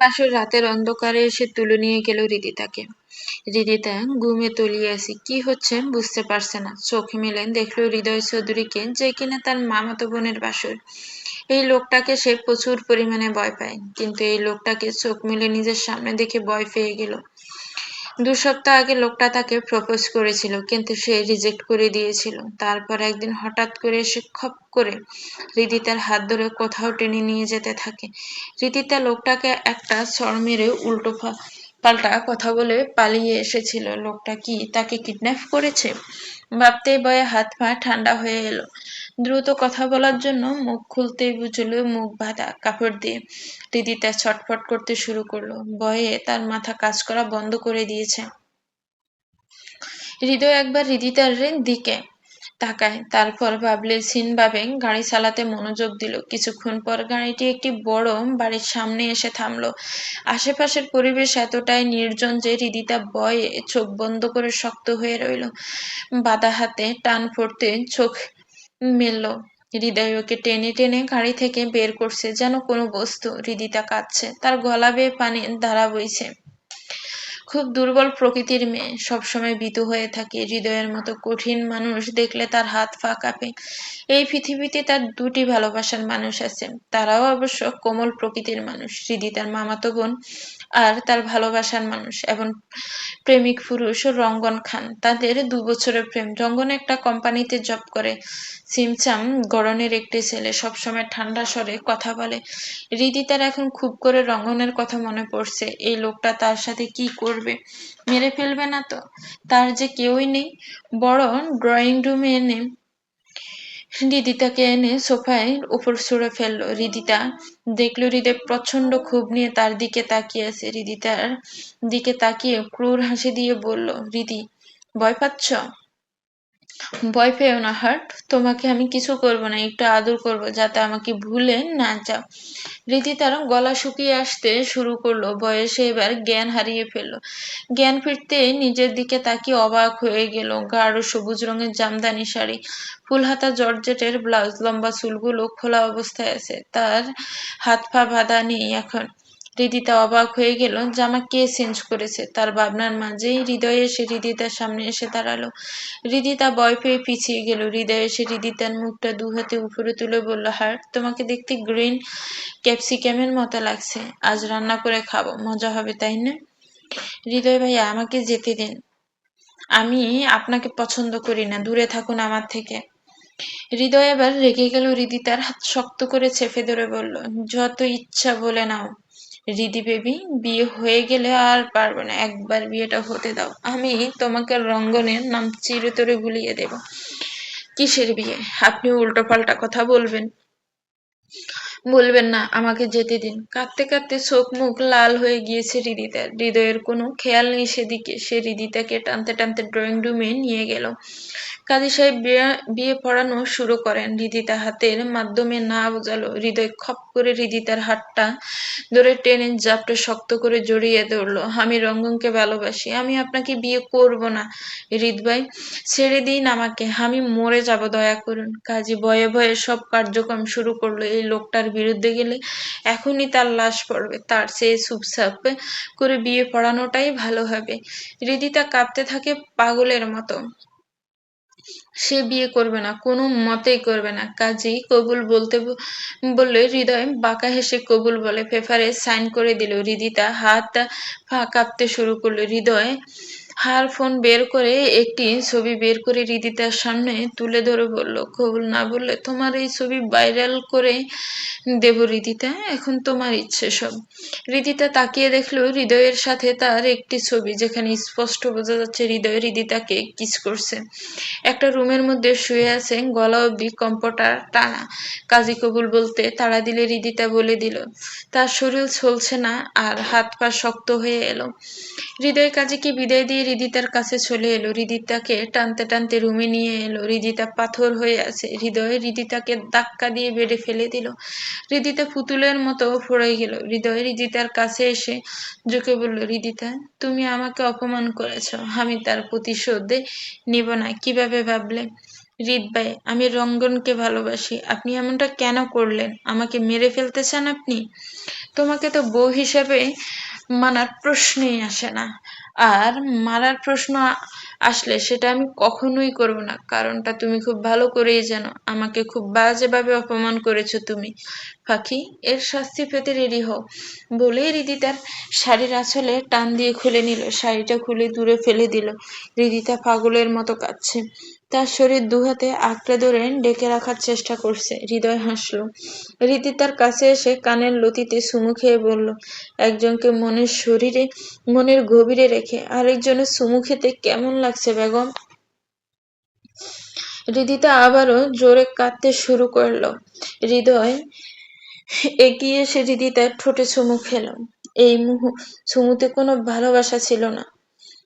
বাসর রাতের অন্ধকারে এসে তুলে নিয়ে গেল রিদিতাকে। রিদিতা ঘুমে তলিয়ে আসি কি হচ্ছে বুঝতে পারছে না। চোখ মেলেন, দেখল হৃদয় চৌধুরীকে, যে কিনা তার মামাতো বোনের বাসর। এই লোকটাকে সে প্রচুর পরিমাণে ভয় পায়, কিন্তু এই লোকটাকে চোখ মেলে নিজের সামনে দেখে ভয় পেয়ে গেল। দু সপ্তাহ আগে লোকটা তাকে প্রপোজ করেছিল, কিন্তু সে রিজেক্ট করে দিয়েছিল। তারপর একদিন হঠাৎ করে এসে খপ করে রিদিতার হাত ধরে কোথাও টেনে নিয়ে যেতে থাকে। রিদিতা লোকটাকে একটা চর মেরে উল্টো পাল্টা কথা বলে পালিয়ে এসেছিল। লোকটা কি তাকে কিডন্যাপ করেছে? ভাবতে বয়ে হাত পা ঠান্ডা হয়ে এলো। দ্রুত কথা বলার জন্য মুখ খুলতেই বুঝলো মুখ বাঁধা কাপড় দিয়ে। রিদিতা ছটফট করতে শুরু করল। ভয়ে তার মাথা কাজ করা বন্ধ করে দিয়েছে। হৃদয় একবার রিদিতার দিকে তাকায়, তারপর ভাবলে ভাবে গাড়ি চালাতে মনোযোগ দিল। কিছুক্ষণ পর গাড়িটি একটি বড় বাড়ির সামনে এসে থামলো। আশেপাশের পরিবেশ এতটাই নির্জন যে হৃদিতা বয়ে চোখ বন্ধ করে শক্ত হয়ে রইল। বাধা হাতে টান পড়তে চোখ মেলল। হৃদয়কে টেনে টেনে গাড়ি থেকে বের করছে, যেন কোনো বস্তু হৃদিতা কাঁদছে। তার গলা বেয়ে পানি ধারা বইছে। খুব দুর্বল প্রকৃতির মেয়ে। সবসময় ভীতু হয়ে থাকে। হৃদয়ের মতো কঠিন মানুষ দেখলে তার হাত পা কাঁপে এই পৃথিবীতে তার দুটি ভালোবাসার মানুষ আছে। তারাও অবশ্য কোমল প্রকৃতির মানুষ। হৃদি তার মামাতো বোন আর তার ভালোবাসার মানুষ এবং প্রেমিক পুরুষ রঙ্গন খান। তাদের দু বছরের প্রেম। রঙ্গন একটা কোম্পানিতে জব করে। সিমচাম গরনের একটি ছেলে। সবসময় ঠান্ডা স্বরে কথা বলে। রীতি তার এখন খুব করে রঙ্গনের কথা মনে পড়ছে। এই লোকটা তার সাথে কি করবে। মেরে ফেলবে না তো। তার যে কেউই নেই। বরং ড্রয়িং রুমে এনে রিদিতাকে এনে সোফায় উপর সুরে ফেলল। রিদিতা দেখল হৃদয় প্রচণ্ড ক্ষোভ নিয়ে তার দিকে তাকিয়ে আছে। রিদিতার দিকে তাকিয়ে ক্রুর হাসি দিয়ে বলল, রিদি, ভয় পাচ্ছ? ভয় পেও না, হার্ট। তোমাকে আমি কিছু করব না, একটু আদর করব যাতে আমাকে ভুলে না যাও। রীতি তার গলা শুকিয়ে আসতে শুরু করল, বয়সে এবার জ্ঞান হারিয়ে ফেলল। জ্ঞান ফিরতে নিজের দিকে তাকিয়ে অবাক হয়ে গেল, গাঢ় সবুজ রঙের জামদানি শাড়ি ফুল হাতা জর্জেটের ব্লাউজ, লম্বা চুলগুলো খোলা অবস্থায় আছে, তার হাত পা বাঁধা নেই এখন। রিদিতা অবাক হয়ে গেল জামা কে চেঞ্জ করেছে? তার ভাবনার মাঝেই হৃদয় এসে হৃদিতার সামনে এসে দাঁড়াল। হৃদিতা ভয় পেয়ে পিছিয়ে গেল। হৃদয় এসে হৃদিতার মুখটা দু হাতে উপরে তুলে বলল হার্ট তোমাকে দেখতে গ্রিন ক্যাপসিকামের মতো লাগছে। আজ রান্না করে খাব। মজা হবে, তাই না? হৃদয় ভাইয়া, আমাকে যেতে দিন। আমি আপনাকে পছন্দ করি না। দূরে থাকুন আমার থেকে। হৃদয় এবার রেগে গেল। হৃদিতার হাত শক্ত করে চেপে ধরে বলল, যত ইচ্ছা বলে নাও। রিদি বেবি, বিয়ে হয়ে গেলে আর পারবে না। একবার বিয়েটা হতে দাও। আমি তোমাকে রঙ্গনের নাম চিরতরে ভুলিয়ে দেব। কিসের বিয়ে? আপনি উল্টো পাল্টা কথা বলবেন। বলবেন না, আমাকে যেতে দিন। কাঁদতে কাঁদতে চোখ মুখ লাল হয়ে গিয়েছে হৃদিতার হৃদয়ের কোনো খেয়াল নেই সেদিকে। সে হৃদিতাকে টানতে টানতে ড্রয়িং রুমে নিয়ে গেল। কাজী সাহেব বিয়ে পড়ানো শুরু করেন। হৃদিতা হাতের মাধ্যমে না বোঝালো। হৃদয় খপ করে হৃদিতার হাতটা ধরে টেনে জাপটা শক্ত করে জড়িয়ে ধরলো। আমি রঙ্গনকে ভালোবাসি। আমি আপনাকে বিয়ে করব না। হৃদ ভাই, ছেড়ে দিন আমাকে। আমি মরে যাব, দয়া করুন। কাজী ভয়ে ভয়ে সব কার্যক্রম শুরু করল। এই লোকটার বিরুদ্ধে গেলে এখনই তার লাশ পড়বে। তার সে সুপসাপ করে বিয়ে পড়ানোটাই ভালো হবে। হৃদিতা কাঁদতে থাকে পাগলের মতো। সে বিয়ে করবে না, কোনো মতেই করবে না। কাজেই কবুল বলতে বললে হৃদয় বাঁকা হেসে কবুল বলে। পেপারে সাইন করে দিল, রিদিতা হাত কাঁপতে শুরু করল। হৃদয় হার ফোন বের করে একটি ছবি বের করে রিদিতার সামনে তুলে ধরে বলল কবুল না বললে তোমার এই ছবি ভাইরাল করে দেব রিদিতা, এখন তোমার ইচ্ছে সব। রিদিতা তাকিয়ে দেখল হৃদয়ের সাথে তার একটি ছবি, যেখানে স্পষ্ট বোঝা যাচ্ছে হৃদয় রিদিতাকে কিস করছে। একটা রুমের মধ্যে শুয়ে আছে গলা অব্দি কম্পটার টানা কাজী কবুল বলতে তাড়া দিলে রিদিতা বলে দিল, তার শরীর চলছে না, আর হাত পা শক্ত হয়ে এলো। হৃদয় কাজীকে বিদায় দিয়ে রিদিতার কাছে চলে এলো। রিদিতাকে টানতে টানতে রুমে নিয়ে এলো। রিদিতা পাথর হয়ে আছে। হৃদয় রিদিতাকে ধাক্কা দিয়ে বেড়ে ফেলে দিল। রিদিতা পুতুলের মতো ফোড়াই গেল। হৃদয় রিদিতার কাছে এসে ঝুঁকে বলল, রিদিতা, তুমি আমাকে অপমান করেছ। আমি তার প্রতিশোধ নিব না। কীভাবে ভাবলে? রিদ ভাই, আমি রঙ্গনকে ভালোবাসি। আপনি এমনটা কেন করলেন? আমাকে মেরে ফেলতে চান আপনি? তোমাকে তো বউ হিসেবে মানার প্রশ্নই আসে না। আর মারার প্রশ্ন আসলে সেটা আমি কখনোই করব না। কারণটা তুমি খুব ভালো করেই জানো, আমাকে খুব বাজেভাবে অপমান করেছ তুমি। পাখি এর শাস্তি পেতে রেডি হও। বলেই রিদি তার শাড়ির আঁচলে টান দিয়ে খুলে নিল। শাড়িটা খুলে দূরে ফেলে দিল। রিদিতা পাগলের মতো কাঁদছে। তার শরীর দুহাতে আঁকড়ে ধরে ডেকে রাখার চেষ্টা করছে। হৃদয় হাসলো। রীতি তার কাছে এসে কানের লতিতে সুমু খেয়ে বলল, একজনকে মনের শরীরে, মনের গভীরে রেখে আরেকজনের সুমু খেতে কেমন লাগছে, বেগম। রিদিতা আবারও জোরে কাঁদতে শুরু করল। হৃদয় এগিয়ে এসে হৃদিতার ঠোঁটে চুমু খেল। এই মুহূর্তে চুমুতে কোনো ভালোবাসা ছিল না।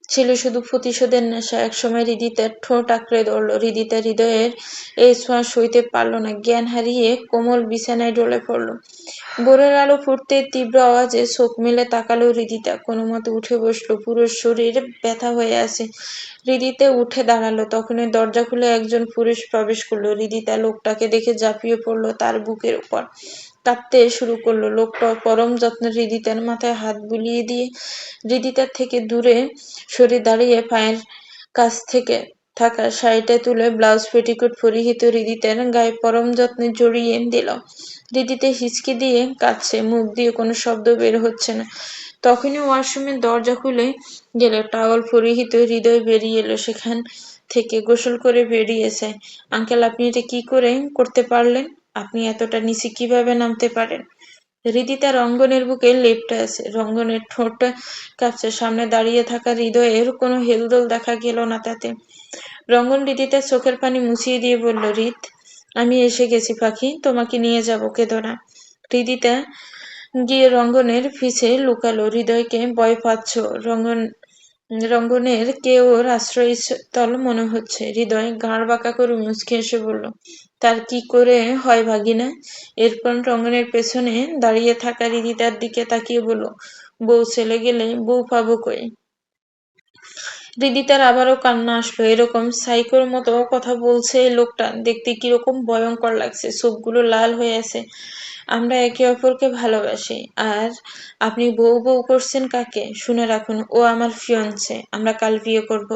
ছিল শুধু প্রতিশোধের নেশা। একসময় হৃদিতার ঠোঁট আঁকড়ে ধরল। হৃদিতা হৃদয়ের এই ছোঁয়া সইতে পারল না। জ্ঞান হারিয়ে কোমল বিছানায় ডলে পড়ল। ভোরের আলো ফুটতে তীব্র আওয়াজে চোখ মেলে তাকালো হৃদিতা। কোনো মতে উঠে বসল। পুরো শরীর ব্যথা হয়ে আছে। হৃদিতে উঠে দাঁড়াল। তখনই দরজা খুলে একজন পুরুষ প্রবেশ করল। হৃদিতা লোকটাকে দেখে ঝাঁপিয়ে পড়ল তার বুকের উপর। কাঁদতে শুরু করল। লোকটা পরম যত্নে হৃদিতার মাথায় হাত বুলিয়ে দিয়ে হৃদিতার থেকে দূরে সরে দাঁড়িয়ে পায়ের কাছ থেকে থাকা শাড়িটা তুলে ব্লাউজ, পেটিকোট পরিহিত হৃদিতার গায়ে পরম যত্নে জড়িয়ে দিল। হৃদিতে হিচকি দিয়ে কাঁদছে, মুখ দিয়ে কোনো শব্দ বের হচ্ছে না। তখনই ওয়াশরুমের দরজা খুলে গেল, টাওয়াল পরিহিত হৃদয় বেরিয়ে এলো, সেখান থেকে গোসল করে বেরিয়েছে। আঙ্কেল, আপনি এটা কি করে করতে পারলেন? আপনি এতটা নিচে কীভাবে নামতে পারেন? হৃদিতা রঙ্গনের বুকে লেপটে আছে। রঙ্গনের ঠোঁট কাঁপছে। সামনে দাঁড়িয়ে থাকা হৃদয়ের কোনো হেলদোল দেখা গেল না তাতে। রঙ্গন হৃদিতার চোখের পানি মুছিয়ে দিয়ে বলল, রিত, আমি এসে গেছি পাখি, তোমাকে নিয়ে যাব কেঁদো না হৃদিতা গিয়ে রঙ্গনের পিছে লুকালো। হৃদয়কে ভয় পাচ্ছ। রঙ্গন রঙ্গনের কে ওর আশ্রয়স্থল মনে হচ্ছে। হৃদয় গাঁড় বাঁকা করে মুচকে এসে বলল, তার কি করে হয় ভাগিনা? এরপর রঙ্গনের পেছনে দাঁড়িয়ে থাকা রিদিতার দিকে তাকিয়ে বলল, বউ ছেলে গেলে বউ পাবো কই? হৃদিতার আবারও কান্না আসলো। এরকম সাইকোর মতো কথা বলছে এই লোকটা। দেখতে কীরকম ভয়ঙ্কর লাগছে। চোখগুলো লাল হয়ে আছে। আমরা একে অপরকে ভালোবাসি। আর আপনি বউ বউ করছেন কাকে? শুনে রাখুন, ও আমার ফিয়ন্সে আমরা কাল বিয়ে করব।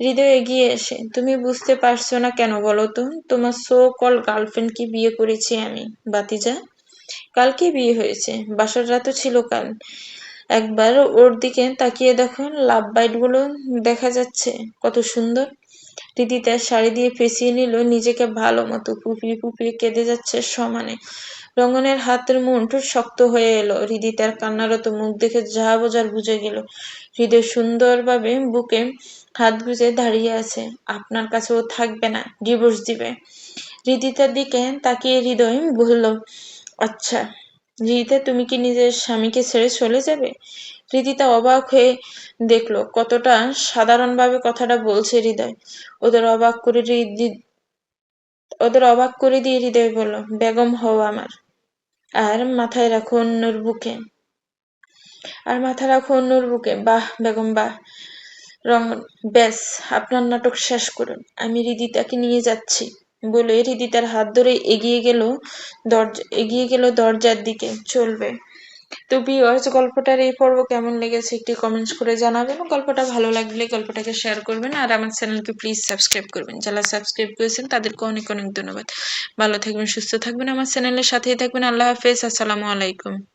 হৃদয় এগিয়ে এসে, তুমি বুঝতে পারছ না কেন বলো তো? তোমার সো কল গার্লফ্রেন্ডকে বিয়ে করেছি আমি, বাতিজা। কালকে বিয়ে হয়েছে। বাসার রাতও ছিল কাল। একবার ওর দিকে তাকিয়ে দেখো লাভ বাইটগুলো দেখা যাচ্ছে, কত সুন্দর। দিদি তার শাড়ি দিয়ে পেঁচিয়ে নিল, নিজেকে ভালো মতো পুপিয়ে পুপিয়ে কেঁদে যাচ্ছে সমানে। রঙ্গনের হাতের মুঠ শক্ত হয়ে এলো হৃদি তার কান্নারত মুখ দেখে যা বোঝার বুঝে গেল। হৃদয় সুন্দরভাবে বুকে হাত গুজে দাঁড়িয়ে আছে, আপনার কাছে ও থাকবে না ডিভোর্স দিবে। হৃদিতার দিকে তাকিয়ে হৃদয় বলল আচ্ছা। রিদিতা তুমি কি নিজের স্বামীকে ছেড়ে চলে যাবে? রিদিতা অবাক হয়ে দেখল। কতটা সাধারণভাবে কথাটা বলছে হৃদয়। ওদের অবাক করে ওদের অবাক করে দিয়ে হৃদয় বলল, বেগম হও আমার। আর মাথায় রাখো অন্যর বুকে। আর মাথা রাখো অন্যর বুকে। বাহ, বেগম, বাহ। রং, ব্যাস, আপনার নাটক শেষ করুন। আমি হৃদিতাকে নিয়ে যাচ্ছি। বলে রিদি তার হাত ধরে এগিয়ে গেল দরজা, এগিয়ে গেল দরজার দিকে। চলবে। তো ভিউয়ার্স গল্পটার এই পর্ব কেমন লেগেছে একটি কমেন্টস করে জানাবেন। গল্পটা ভালো লাগলে গল্পটাকে শেয়ার করবেন আর আমার চ্যানেলকে প্লিজ সাবস্ক্রাইব করবেন। যারা সাবস্ক্রাইব করেছেন, তাদেরকে অনেক অনেক ধন্যবাদ। ভালো থাকবেন, সুস্থ থাকবেন আমার চ্যানেলের সাথেই থাকবেন। আল্লাহ হাফেজ। আসসালামু আলাইকুম।